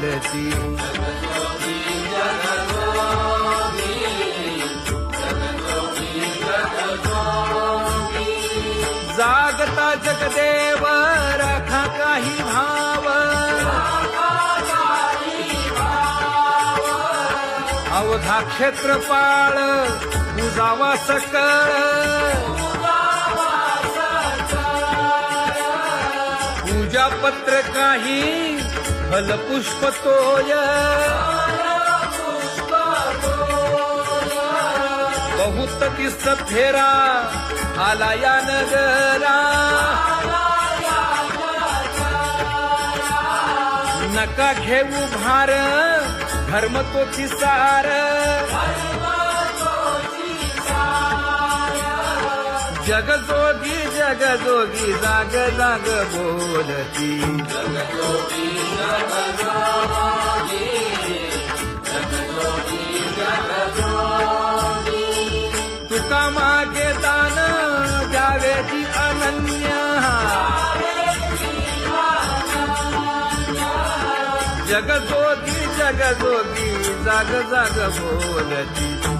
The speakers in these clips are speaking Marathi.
बोलती जागता जगदेव राखा काही भाव। अवधा क्षेत्रपाळ बुजावा सकळ। पूजा पत्र काही फलपुष्प तोय। बहुत दिस फेरा आला या नगरा नका घेऊ भार धर्म तो सार जग जोगी जाग जाग बोलती. तुका मागे दान द्यावेची अनन्य. जगजोगी जगजोगी जाग जाग बोलती.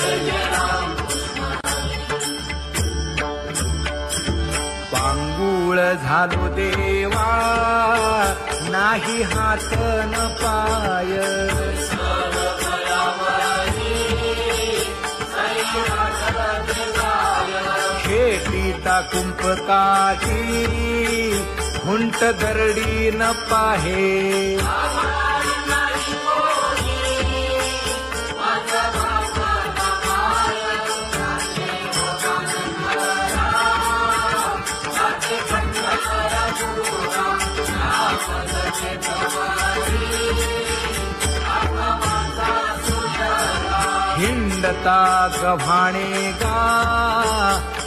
पांगुळ झालो देवा. नाही हात न पाय. खेटीता कुंपकाची हुंट दरडी न पाहे. हिंडता गव्हाणे गा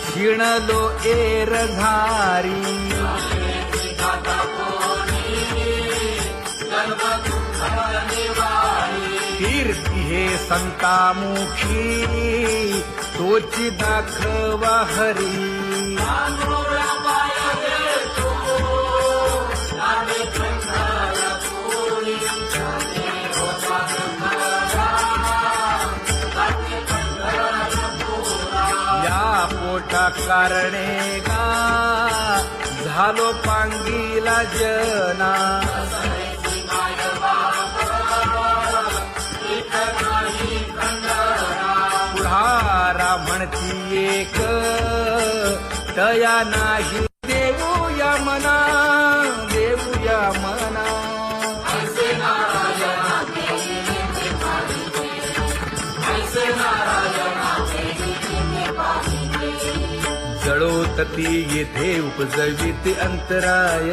शिणलो एरधारी कीर्ती हे संतामुखी तोची दाखवा हरी. कारणे का? झालो पांगीला जना. पुढारा म्हणती एक तया नाही देऊया मना देऊया मना. जळोतती येथे उपजविते अंतराय.